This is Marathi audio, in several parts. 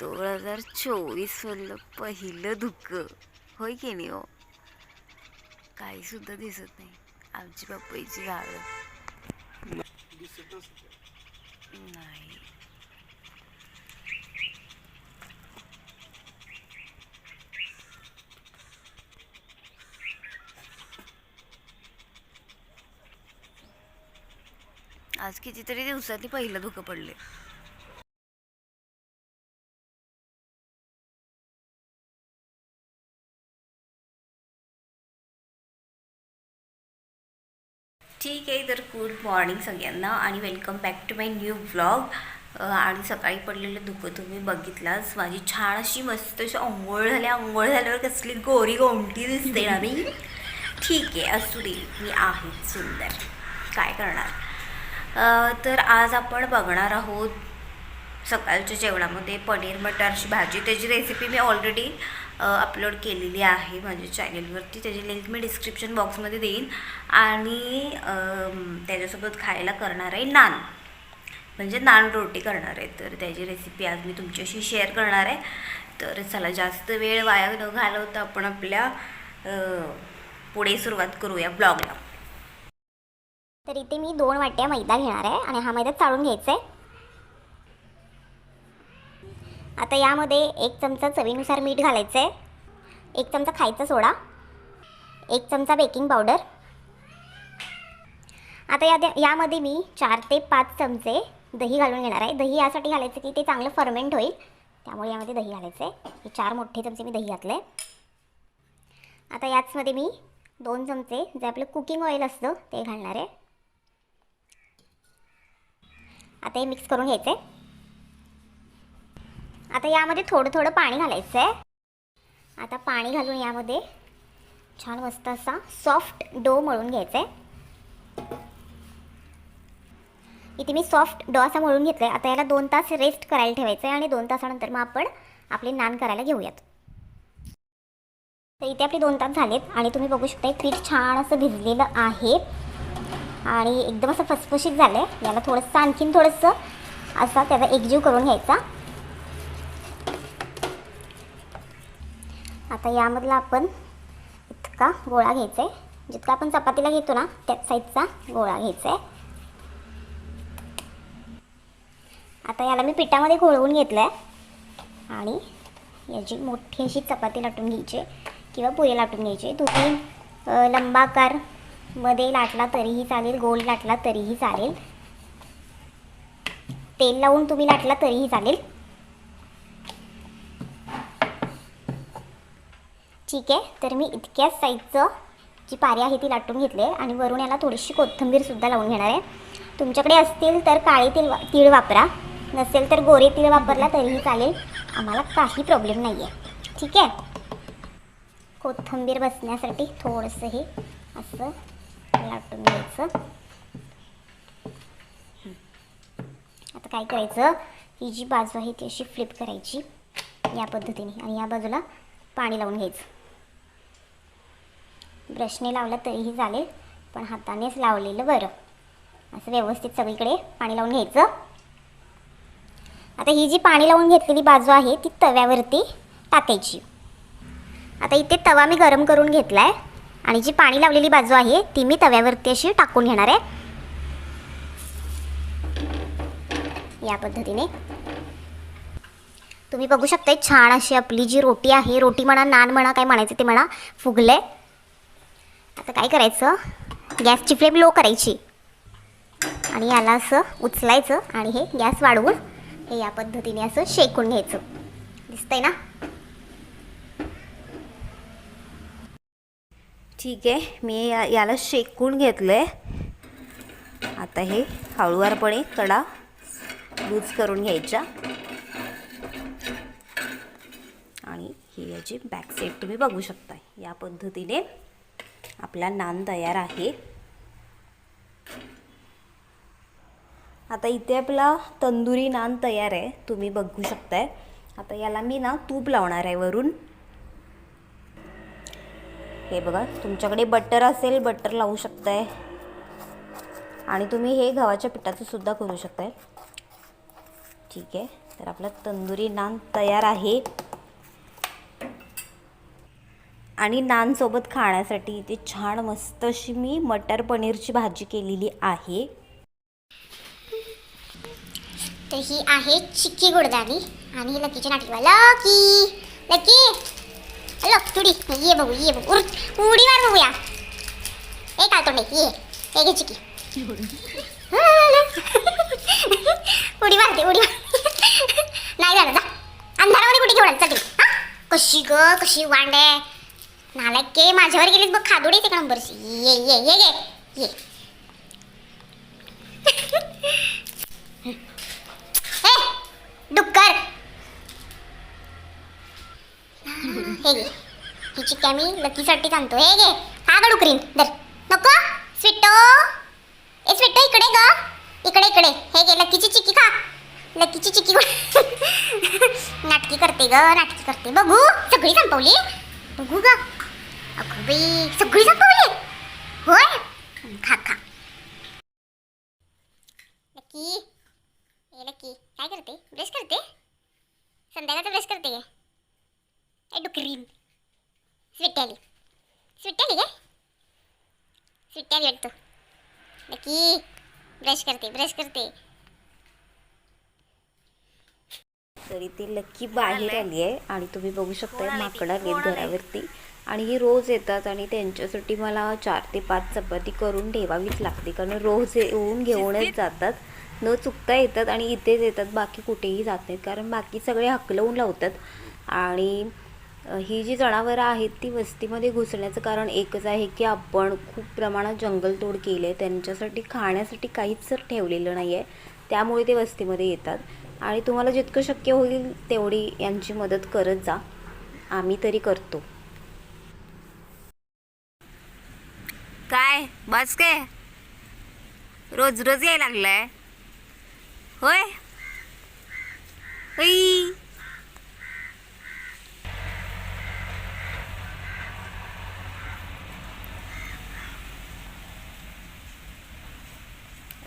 दोन हजार चोवीसमधलं पहिलं धुकं. होय की नाही हो? काहीसुद्धा दिसत नाही. आमची पप्पाईची झाडं. नाही. आज कितीतरी दिवसांनी पहिलं धुकं पडले मॉर्निंग सगळ्यांना आणि welcome back to my new vlog आणि सकाळी पडलेलं धुकं तुम्ही बघितलाच. माझी छान अशी मस्त अशी आंघोळ झाली. आंघोळ झाल्यावर कसली गोरी गोमटी दिसते ना मी. ठीक आहे असू दे. मी आहे सुंदर. काय करणार? तर आज आपण बघणार आहोत सकाळच्या जेवणामध्ये पनीर मटारची भाजी. त्याची रेसिपी मी ऑलरेडी अपलोड केलेली आहे माझ्या चॅनेलवरती त्याची लिंक मी डिस्क्रिप्शन बॉक्समध्ये देईन. आणि त्याच्यासोबत खायला करणार आहे नान. म्हणजे नान रोटी करणार आहे. तर त्याची रेसिपी आज मी तुमच्याशी शेअर करणार आहे. तर चला जास्त वेळ वाया न घालवता आपण आपल्या पुढे सुरुवात करूया ब्लॉगला तर इथे मी दोन वाट्या मैदा घेणार आहे. आणि हा मैदा चाळून घ्यायचा आहे. आता यामध्ये एक चमचा चवीनुसार मीठ घालायचं आहे एक चमचा खायचा सोडा. एक चमचा बेकिंग पावडर. आता या यामध्ये मी चार ते पाच चमचे दही घालून घेणार आहे. दही यासाठी घालायचं की ते चांगलं फर्मेंट होईल. त्यामुळे यामध्ये दही घालायचं आहे हे चार मोठे चमचे मी दही घातले आता याचमध्ये मी दोन चमचे जे आपलं कुकिंग ऑइल असतं ते घालणार आहे. आता हे मिक्स करून घ्यायचं आहे आता यामध्ये थोडं थोडं पाणी घालायचं आहे आता पाणी घालून यामध्ये छान मस्त असा सॉफ्ट डो मळून घ्यायचा आहे इथे मी सॉफ्ट डो असा मळून घेतला आहे आता याला दोन तास रेस्ट करायला ठेवायचं आहे आणि दोन तासानंतर मग आपण आपले नान करायला घेऊयात. तर इथे आपले दोन तास झालेत आणि तुम्ही बघू शकता पीठ छान असं भिजलेलं आहे. आणि एकदम असं फसफशीत झालं आहे याला थोडंसं आणखीन थोडंसं असा त्याचा एकजीव करून घ्यायचा. आता यामधला आपण इतका गोळा घ्यायचा आहे जितका आपण चपातीला घेतो ना त्याच साईजचा गोळा घ्यायचा आहे आता याला मी पिठामध्ये घोळवून घेतलं आहे आणि याची मोठी अशी चपाती लाटून घ्यायची किंवा पुरे लाटून घ्यायची तुम्ही लंबाकारमध्ये लंबाकारमध्ये लाटला तरीही चालेल गोल लाटला तरीही चालेल. तेल लावून तुम्ही लाटला तरीही चालेल. ठीक आहे तर मी इतक्याच साईजचं जी पारी आहे ती लाटून घेतली आहे आणि वरून याला थोडीशी कोथिंबीरसुद्धा लावून घेणार आहे. तुमच्याकडे असतील तर काळे तेल तीळ वापरा. नसेल तर गोरे तीळ वापरला तरीही चालेल. आम्हाला काही प्रॉब्लेम नाही आहे ठीक आहे? कोथिंबीर बसण्यासाठी थोडंसं हे असं लाटून घ्यायचं. आता काय करायचं? ही जी बाजू आहे ती अशी फ्लिप करायची. या पद्धतीने आणि या बाजूला पाणी लावून घ्यायचं. ब्रशने लावलं तरीही चालेल पण हातानेच लावलेलं बरं. असं व्यवस्थित सगळीकडे पाणी लावून घ्यायचं. आता ही जी पाणी लावून घेतलेली बाजू आहे ती तव्यावरती टाकायची. आता इथे तवा मी गरम करून घेतला आहे आणि जी पाणी लावलेली बाजू आहे ती मी तव्यावरती अशी टाकून घेणार आहे. या पद्धतीने. तुम्ही बघू शकता छान अशी आपली जी रोटी आहे रोटी म्हणा नान म्हणा काय म्हणायचं ते म्हणा फुगले आता काय करायचं? गॅसची फ्लेम लो करायची. आणि याला असं उचलायचं आणि हे गॅस वाढवून हे या पद्धतीने असं शेकून घ्यायचं. दिसतंय ना? ठीक आहे मी या याला शेकून घेतलं आहे आता हे हळूवारपणे कडा लूज करून घ्यायच्या आणि ही याची बॅक साईड तुम्ही बघू शकता या पद्धतीने आपला नान तयार आहे. आता इथे आपला तंदुरी नान तयार आहे तुम्ही बघू शकताय. आता याला मी ना तूप लावणार आहे वरून. हे बघा तुमच्याकडे बटर असेल बटर लावू शकताय. आणि तुम्ही हे गव्हाच्या पिठाचं सुद्धा करू शकताय. ठीक आहे तर आपला तंदुरी नान तयार आहे. आणि नानसोबत खाण्यासाठी इथे छान मस्त अशी मी मटर पनीरची भाजी केलेली आहे. तर ही आहे चिक्की गुडदाणी आणि ही लकीची नाटकी लकी! लकी! लक तुडी. ये बघू ये बघू. उर उडी मार बघूया. ए काय तोंडे ये. हे घे चिक्की. उडी मारते उडी नाही झालं जा. अंधारामध्ये कुठे घेऊन चल कशी ग कशी वांडे? नालायक के माझ्यावर गेलीस बघ खादोडी एक नंबरची ये ये ये ये ये. डुक्कर. हे घे. ही चिक्क्या मी लकीसाठी सांगतो हे घे. हा ग डुकरीन. दर नको. स्वीटो. ए स्वीटो इकडे ग. इकडे इकडे. हे घे लकीची चिक्की खा. लकीची चिक्की नाटकी करते ग नाटकी करते. बघू. सगळी संपवली? बघू ग. अगं बाई सगळी संपवली होय खा खा लकी ए लकी काय करते ब्रश करते संध्याकाळचं ब्रश करते काय ए डुकरीन स्वीट आली स्वीट आली काय स्वीट आली वाटतं लकी ब्रश करते ब्रश करते तरी ती लक्की बाहेर आली आहे आणि तुम्ही बघू शकता माकडं आली घरावरती आणि ही रोज येतात आणि त्यांच्यासाठी मला चार ते पाच चपाती करून ठेवावीच लागते. कारण रोज येऊन घेऊनच जातात. न चुकता येतात आणि इथेच येतात. बाकी कुठेही जात नाहीत. कारण बाकी सगळे हकलवून लावतात. आणि ही जी जनावरं आहेत ती वस्तीमध्ये घुसण्याचं कारण एकच आहे की आपण खूप प्रमाणात जंगलतोड केली आहे. त्यांच्यासाठी खाण्यासाठी काहीच ठेवलेलं नाही आहे. त्यामुळे ते वस्तीमध्ये येतात. आणि तुम्हाला जितकं शक्य होईल तेवढी यांची मदत करत जा. आम्ही तरी करतो. काय बस काय रोज रोज यायला लागलाय. होय? ऐ.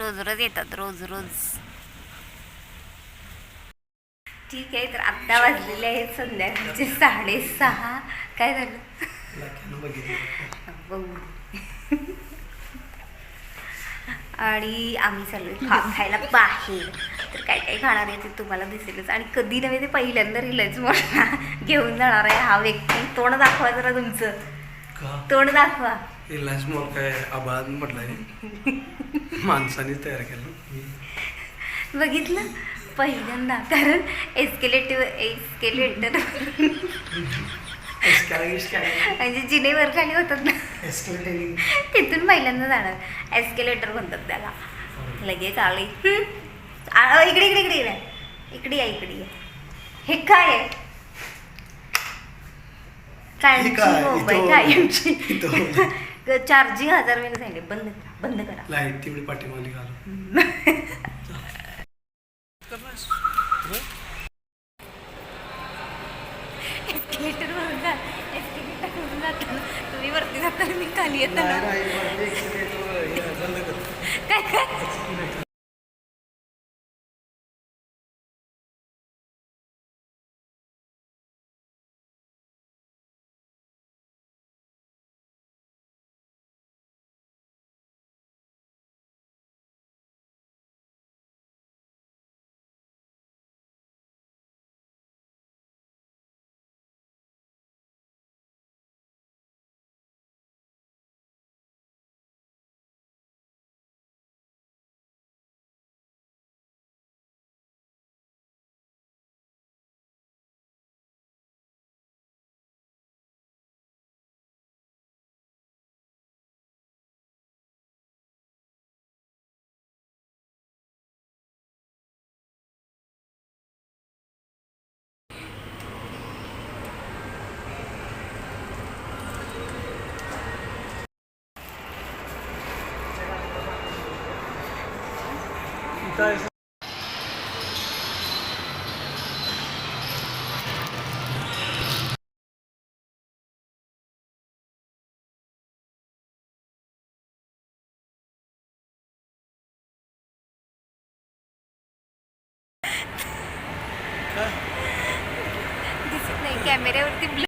रोज रोज येतात रोज रोज. ठीक आहे तर आत्ता वाजलेले आहेत संध्याकाळचे साडेसहा. काय झालं? बघू. आणि आम्ही चाललो खा खायला बाहेर. तर काय काय खाणार आहे ते तुम्हाला दिसेलच. आणि कधी नव्हे ते पहिल्यांदा रिलयन्स मला घेऊन जाणार आहे हा व्यक्ती. तोंड दाखवा जरा तुमचं. तोंड दाखवा. रिलायन्स मॉल काय आबाद म्हटलंय? माणसाने तयार केलं. बघितलं? पहिल्यांदा. कारण एस्केलेटिव्ह एस्केलेटर म्हणजे जिनेवर खाली होतात ना. तिथून पहिल्यांदा जाणार. एस्केलेटर म्हणतात त्याला. लगेच आले इकडे इकडे इकडे इकडे इकडे या इकडे या. हे काय? आहे हे काय? मोबाईल कायमची. चार्जिंग हजार वेळेला सांगितले बंद करा बंद करा. लाइट तेवढी पाठीमागे घालून एस्केलेटर वरून जा एस्केलेटर वरून जाताना तुम्ही वरती जाताना मी खाली येताना काय काय आता दिसत नाही कॅमेऱ्यावरती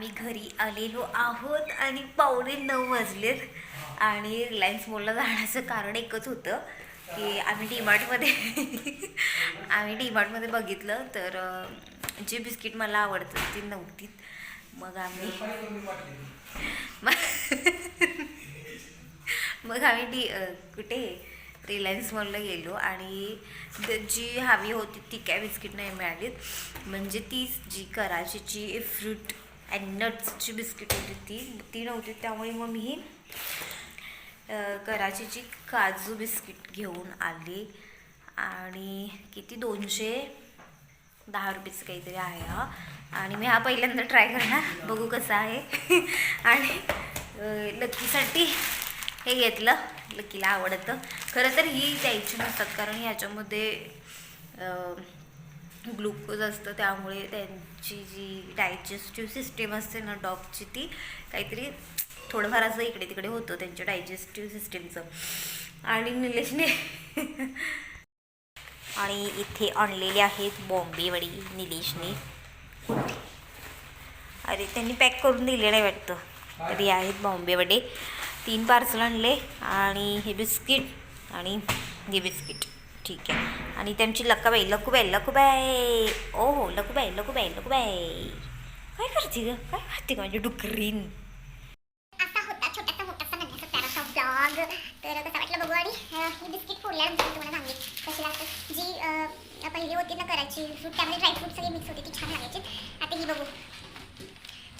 आम्ही घरी आलेलो आहोत आणि पावणे नऊ वाजलेत आणि रिलायन्स मॉलला जाण्याचं कारण एकच होतं की आम्ही डीमार्टमध्ये आम्ही डीमार्टमध्ये बघितलं तर जे बिस्किट मला आवडतात ती नव्हतीत मग आम्ही मग आम्ही डी कुठे? रिलायन्स मॉलला गेलो आणि जी हवी होती ती काय बिस्किट नाही मिळालीत. म्हणजे तीच जी कराचीची फ्रूट अँड नट्सची बिस्किट होती ती. ती नव्हती त्यामुळे मग मी कराचीची काजू बिस्किट घेऊन आले. आणि किती? दोनशे दहा रुपयेचं काहीतरी आहे हा. आणि मी हा पहिल्यांदा ट्राय करणार. बघू कसा आहे. आणि लकीसाठी लक्कीसाठी हे घेतलं. लकीला आवडतं. खरं तर ही द्यायची नसतात कारण ह्याच्यामध्ये ग्लुकोज असतं त्यामुळे त्यांची जी डायजेस्टिव्ह सिस्टीम असते ना डॉगची ती काहीतरी थोडंफार असं इकडे तिकडे होतं त्यांच्या डायजेस्टिव्ह सिस्टीमचं. आणि निलेशने आणि इथे आणलेले आहेत बॉम्बे वडी निलेशने. कुठे अरे त्यांनी पॅक करून दिले नाही वाटतं. तरी आहेत बॉम्बे वडे. तीन पार्सल आणले आणि हे बिस्किट आणि हे बिस्किट. ठीक आहे. आणि त्यांची लक्काबाई लकूबाई लकूबाई. ओ हो लकूबाई लकूबाई लकूबाई. काय करते ग? काय खाते म्हणजे डुकरीन? असा होता छोटासा मोठासा नन्याचा प्याराचा ब्लॉग तर कसं वाटलं बघू आणि ही बिस्किट फोडल्यानंतर मी तुम्हाला सांगेल कशी लागतं. जी पहिली होती ना करायची फ्रूट त्यामध्ये ड्रायफ्रूट सगळे मिक्स होते ती छान लागायची. आता ही बघू.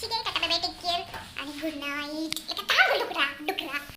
ठीक आहे टाटा बाय टेक केअर आणि गुड नाईट एका डुकरा डुकरा.